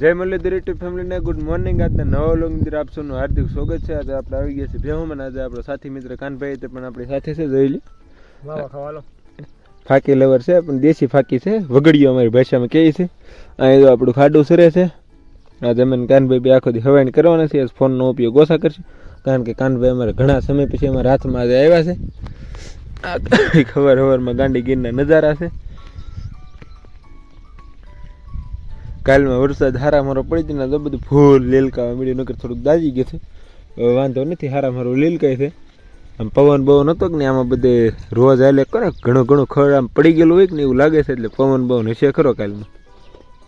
જય મુરલીધર યુટ્યુબ ફેમિલીને good morning. આજના નવા લોક અંદર આપ સૌનું હાર્દિક સ્વાગત છે. આજે આપણે આવી ગયા છીએ ભેહોમાં આજે આપણો સાથી મિત્ર કાનભાઈ તે પણ આપણી સાથે છે જોઈ લે. ફાકી લવર છે પણ દેશી ફાકી છે. વગડીઓ અમારી ભાષામાં કહે છે. અહીં તો આપણું ખાડું સરે છે. આજે અમે કાનભાઈ બે આખો દી હવાઈ કરવાના છે ફોનનો ઉપયોગ ઓછા કરશે. કારણ કે કાનભાઈ અમારે ઘણા સમય પછી અમારા હાથમાં આજે આવ્યા છે. આ ખબર હવરમાં ગાંડી ગીરના નજારા છે. કાલમાં વરસાદ હારા મારો પડી જાય તો બધું ફૂલ લીલકા મળ્યું નકર થોડુંક દાજી ગયું છે. હવે વાંધો નથી હારા મારો લીલકાય છે. આમ પવન બવન હતો કે ને, આમાં બધે રોજ હાલે કરે, ઘણું ઘણું ખડ આમ પડી ગયેલું હોય કે ને એવું લાગે છે, એટલે પવન બવન હશે ખરો કાલમાં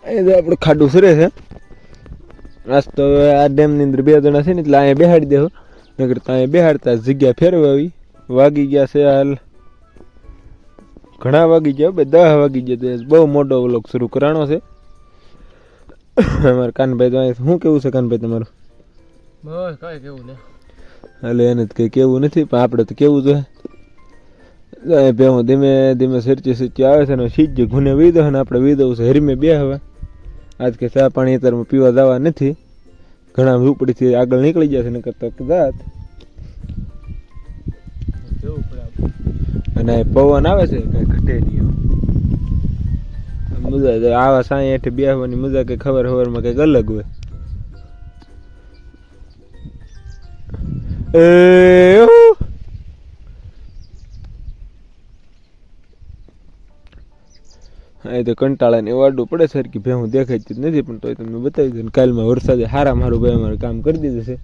એ તો આપણે ખાડું સરે છે. આજ તો આ ડેમની અંદર બે જણા છે ને, એટલે અહીંયા બેહાડી દેવો નકર તો અહીંયા બેહાડતા જગ્યા ફેરવાવી. વાગી ગયા છે હાલ. ઘણા વાગી ગયા બે દહ વાગી ગયા બહુ મોટો વ્લોગ શરૂ કરાણો છે. અમારે કાનભાઈ તો શું કેવું છે કાનભાઈ તમારું? બસ કઈ કેવું ને. એટલે એને તો કંઈ કેવું નથી પણ આપણે તો કેવું જોઈએ ભેહું ધીમે ધીમે સરચી સરચી આવે છે ને સીજ ગુને વી દો ને આપણે વી દઉં છે. હરીમે બે હવે. આજ કે ચા પાણી અત્યારમાં પીવા જવા નથી. ઘણા ઝૂંપડીથી આગળ નીકળી જાય છે નકર તો કદાચ. અને પવન આવે છે કઈ ઘટે નહીં. મજા આવે. આવા સાંઈ હેઠે બેસવાની મજા કે ખબર ખબરમાં કંઈક અલગ હોય એ. હા એ તો કંટાળાને વાડું પડે સરખી ભેહું દેખાતી જ નથી, પણ તોય તમને બતાવી દઉં કાલમાં વરસાદે હારા મારું ભાઈ અમારું કામ કરી દીધું છે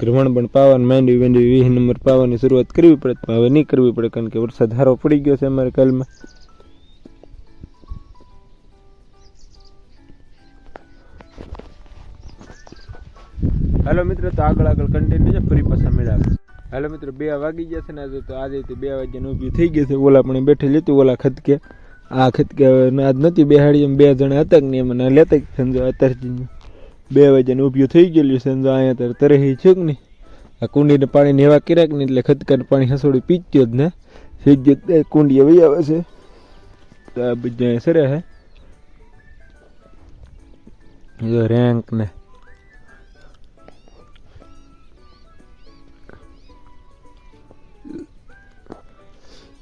ગ્રહણ પણ પાવાની, માંડવી માંડવી વીસ નંબર પાવાની શરૂઆત કરવી પડે હવે નહીં કરવી પડે, કારણ કે વરસાદ સારો પડી ગયો છે અમારે કાલમાં હાલો મિત્રો, તો આગળ આગળ કન્ટિન્યુ છે, ફરી પાછા મેળાવે હાલો મિત્રો, બે વાગી ગયા છે ને આજે તો આજે બે વાગ્યાનું ઊભી થઈ ગઈ છે, ઓલા પણ બેઠેલી હતી ઓલા ખતકે આ ખતકે આજ નથી બેહાડી, એમ બે જણા હતા કે નહીં મને લેતા સમજો અત્યારે બે વાગ્યાને ઊભી થઈ ગયેલું છે સમજો અહીંયા ત્યારે તરે છે કે નહીં. આ કુંડીને પાણી નેવા કર્યા કે નહીં, એટલે ખતકાને પાણી હસોડી પીચ્યો જ ને. સીધી કુંડી વહી આવે છે. તો આ બધા સરે હે રેન્ક ને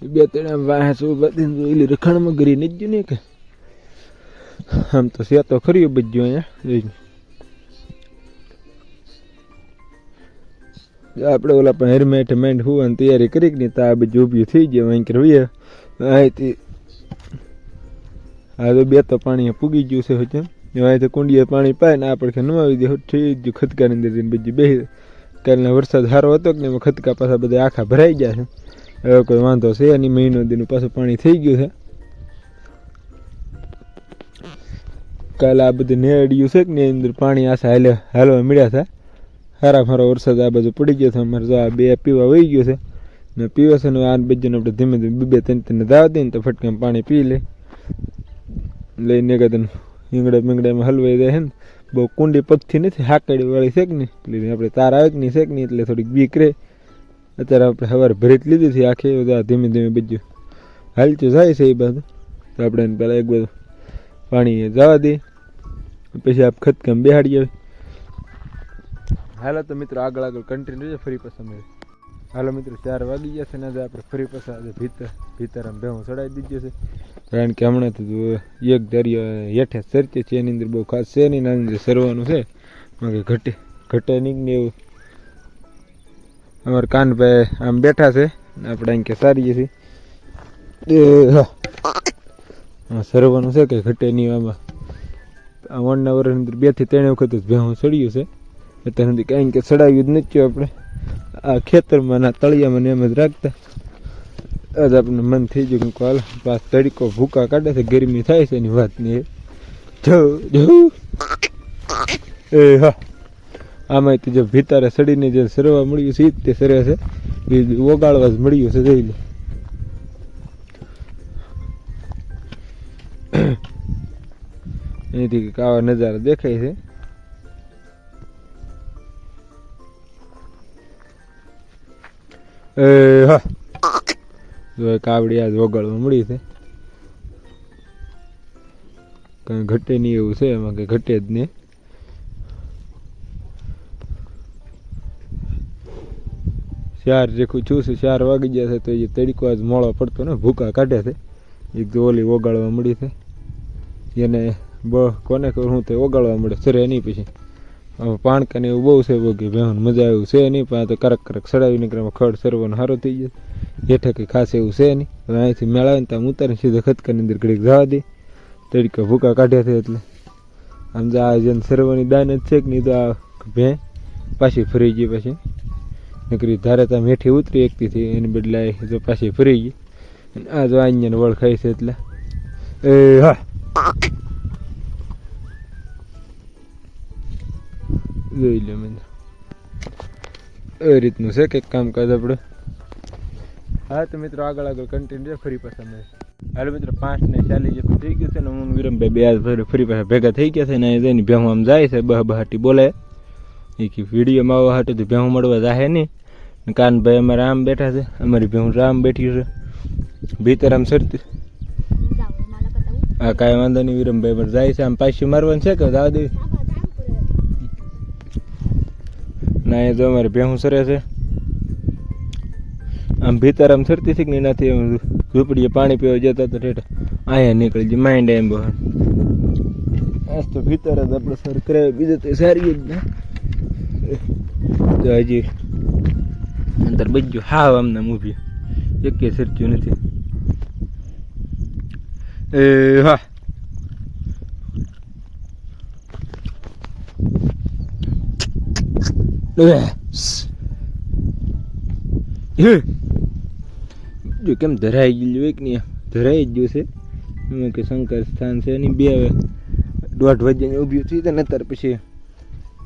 બે ત્રણ વાંસ બધી એલી રખાણમાં ગરી નહીં ગયું ને કે આમ તો છે, તો ખરી બધું અહીંયા જોઈને આપણે ઓલા પણ હેરમેટ મેન્ટ હોવાની તૈયારી કરી કે નહીં, તો આ બધું ઊભી થઈ ગયું અહીં રહીએ અહીંથી આ તો બે તો પાણી પૂગી ગયું છે હજુ. અહીંથી કુંડીએ પાણી પાય ને આપણે નવાવી દે થઈ ગયું ખતકાની અંદર બીજું બે કાલના વરસાદ સારો હતો કે ખતકા પાછા બધા આખા ભરાઈ ગયા છે. હવે કોઈ વાંધો છે નહીં, મહિનો દીનું પાછું પાણી થઈ ગયું છે. કાલે આ બધું નેડ્યું છે કે અંદર પાણી આશા હાલે હાલવા મળ્યા હતા સારા મારો વરસાદ આ બાજુ પડી ગયો છે, અમારે જો આ બે પીવા વહી ગયું છે. ને પીવે છે ને આ બીજાને આપણે ધીમે ધીમે બે ત્રણ ત્રણ દાવા દઈએ ને તો ફટકામ પાણી પી લે. લઈને કદાચ ઈંગડે મીંગડામાં હલવાઈ દે છે ને. બહુ કુંડી પગથી નથી હાકડી વાળી છે કે નહીં? એટલે આપણે તાર આવે કે નહીં, છે કે નહીં? એટલે થોડીક બીક રહે અત્યારે આપણે સવારે ભરીત લીધી હતી આખી બધા ધીમે ધીમે બીજું હાલતું જાય છે એ બધું. તો આપણે એને પહેલાં એક બધું પાણી જવા દઈએ. પછી આપ ખતકામ બેહાડી આવે હાલો તો મિત્રો, આગળ આગળ કન્ટિન્યુ છે, ફરી પાછા મળે હાલો મિત્રો, ચાર વાગી ગયા છે ને આજે આપણે ફરી પાછા આજે ભીતર આમ ભેહું ચડાવી દીધો છે. કારણ કે હમણાં તો એક દરિયો હેઠે સરચે છે, એની અંદર બહુ ખાસ છે નહીં અંદર સરવાનું છે. મારે ઘટે ઘટે નહીં એવું. અમારા કાનભાઈ આમ બેઠા છે. આપણે અહીં કે સારીએ છીએ સરવાનું છે કે ઘટે નહીં આમાં. આ વણના વર્ષની અંદર બેથી ત્રણ વખત જ ભેહું ચડ્યું છે. અત્યાર સુધી કાંઈ કે ચડાવ્યું જ નથી આપણે. આ ખેતરમાં ના તળિયામાં એમ જ રાખતા. આજ આપણને મન થઈ ગયું કે હાલ પાસ તડકો ભૂકા કાઢે છે, ગરમી થાય છે એની વાત નહીં જો જો. એ, હા. આમાં તે જો ભીતારે સડીને જે સરવા મળ્યું છે તે સરે છે. એ ઓગાળવા જ મળ્યું છે, જઈ લે. અહીંથી આવા નજારા દેખાય છે. એ જો કાવડી આજ વગાડવા મળી છે. કંઈ ઘટે નહીં એવું છે, એમાં કંઈ ઘટે જ નહીં. ચાર જેખું છું ચાર વાગી ગયા છે, તો એ તડકો આજ મોળો પડતો ને, ભૂકા કાઢે છે. એક તો ઓલી ઓગાળવા મળી છે. એને બ, કોને કરું હું તે ઓગાળવા મળે સરે નહીં પછી. હવે પાણકાને એવું બહુ છે બોગી બહેન મજા આવ્યું છે નહીં, પણ તો કરક કરક સડાવી નીકળે ખડ સરવાનો સારો થઈ ગયો હેઠે કંઈ ખાસ એવું છે નહીં. હવે અહીંથી મેળાવીને ત્યાં ઉતારીને સીધો ખતકાની અંદર ઘડીક જવા દે. તડકા ભૂકા કાઢ્યા છે એટલે. આમ જો આ જેને સરવાની દાન જ છે કે નહીં, તો આ ભે પાછી ફરી ગઈ પછી. નકરી ધારે ત્યાં મેઠી ઉતરી એકથી થી, એની બદલે જો પાછી ફરી ગઈ. અને આ જો અહીંયા વળ ખાઈ છે એટલે. એ હા. જોઈ લો મેં એ રીતનું છે કંઈક કામકાજ આપણે હા, તો મિત્રો આગળ આગળ કન્ટિન્યુ ફરી પાછા મેં હાલ મિત્રો, પાંચ ને ચાલીસ જેટલું થઈ ગયું છે ને હું વિરમભાઈ બે આજ ફરી પાછા ભેગા થઈ ગયા છે ને જઈને ભેહું આમ જાય છે બહ બહાટી બોલે. એ કે વિડીયોમાં આવવા હાટું તો ભેહું મળવા જાહે નહીં. કાન ભાઈ અમે આમ બેઠા છે અમારી ભેહું રામ બેઠી છે ભીતરામ સરતી હા કાંઈ વાંધો નહીં વિરમભાઈ પણ જાય છે આમ પાછી મારવાનું છે કે જવા દેવી ના એ તો અમારે ભેહું સરે છે આમ ભીતરામ સરતી છે કે એનાથી ઝૂંપડીએ પાણી પીવા જતા તો ઠેઠ અહીંયા નીકળી જાય માઇન્ડ એમ બહાર આજ તો ભીતર જ આપણે સર કરે બીજું તો સારી જ ને હજી અંદર બજ્યું હાવ આમને ઊભી એકે સરચ્યું નથી. એ, હા. જો કેમ ધરાઈ ગયું એક નહીં? ધરાઈ જ ગયું છે. એમાં કે શંકર સ્થાન છે એની બે દોઢ વાગ્યાની ઊભી થઈ ને અત્યારે પછી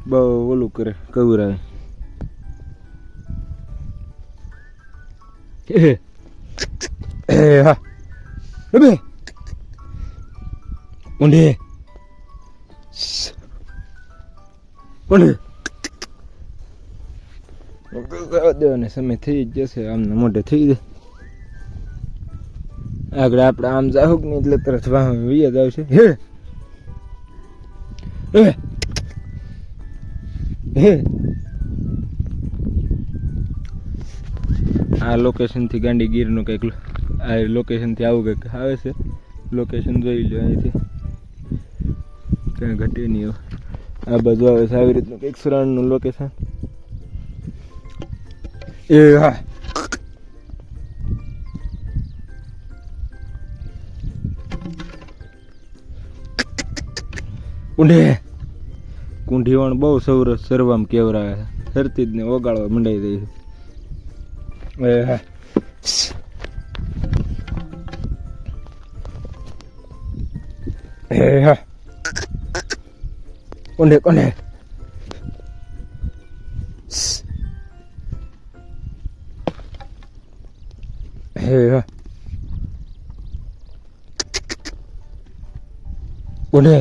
બહુ ઓલું કરે કવરાવે હે હે Onde બે ઊંડે ઊંડે દેવાને સમય થઈ જ જશે આમને મોઢે થઈ જાય આગળ આપણે આમ જાહુક નહીં એટલે તરત વાહ વૈયા જ આવશે હે હે આ લોકેશનથી ગાંડી ગીરનું કંઈક આ લોકેશનથી આવું કંઈક આવે છે. લોકેશન જોઈ લો અહીંથી. કંઈ ઘટે નહીં આ બાજુ આવે છે આવી રીતનું કંઈક સુરાણનું લોકેશન એ હા. ઊંઢે કુંઢીવણ બહુ સૌર સર્વામ કેવરાવે છે. સરતી જ ને ઓગાળવા મંડાઈ દે છે. કોંઢે કોંઢે હે. હા. કોંઢે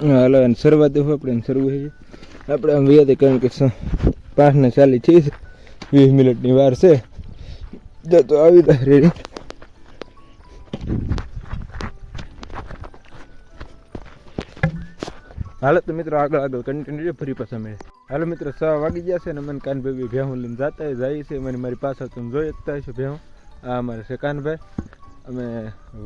હાલો, એને શરૂઆત આપણે શરૂ આપણે આમ વ્યાજે કારણ કે પાંચને ચાલી થઈ છે વીસ મિનિટની વાર છે. જતો આવી જાય રેડી. હાલો તો મિત્રો આગળ આગળ કન્ટિન્યુ ફરી પાછા મળે હાલો મિત્રો છ વાગી ગયા છે ને મને કાનભાઈ ભેહું લઈને જતા જાય છે. મને મારી પાછળ તમે જોઈ શકતા હશો ભેહું. આ અમારે છે કાનભાઈ. અમે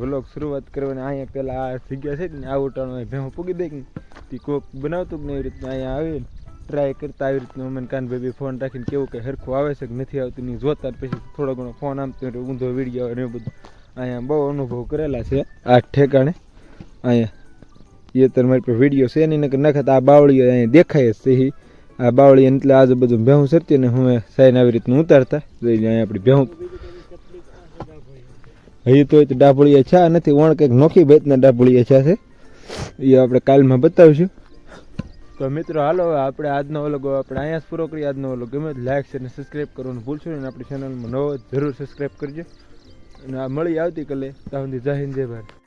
વ્લોગ શરૂઆત કરવાની, અહીંયા પહેલાં આ જગ્યા છે ને, આ ઉટાણો ભેહું પૂગી દઈ ને તે કોક બનાવતું કે નહીં એવી રીતના અહીંયા આવીને ટ્રાય કરતા આવી રીતનું અમે કાનભાઈ ભાઈ ફોન રાખીને કેવું કે હરખું આવે છે કે નથી આવતું, નહીં જોતા પછી થોડો ઘણો ફોન આમતો ઊંધો વીડિયો આવે ને એવું બધું. અહીંયા બહુ અનુભવ કરેલા છે આ ઠેકાણે. અહીંયા એ તો મારી પાસે વીડિયો છે નહીં, નકર નખત આ બાવળીઓ અહીંયા દેખાય જ છે. આ બાવળી એટલે આજુબાજુ ભેહું સરતી ને હું સાઈન આવી રીતનું ઉતારતા. જોઈ અહીંયા આપણી ભેહું. હજી તો એ ડાભળીયા છા નથી વણ કંઈક નોખી બેતના ડાભળીયા છા. છે એ આપણે કાલમાં બતાવીશું. તો મિત્રો, હાલો, આપણે આજનો અલગ આપણે અહીંયા પૂરો કરીએ આજનો અલગ ગમે લાઈક છે અને સબસ્ક્રાઈબ કરવાનું ભૂલશો ને આપણી ચેનલમાં નવો જરૂર સબસ્ક્રાઈબ કરજો. અને આ મળી આવતીકાલે ત્યાં સુધી જય હિન્દ, જય ભારત.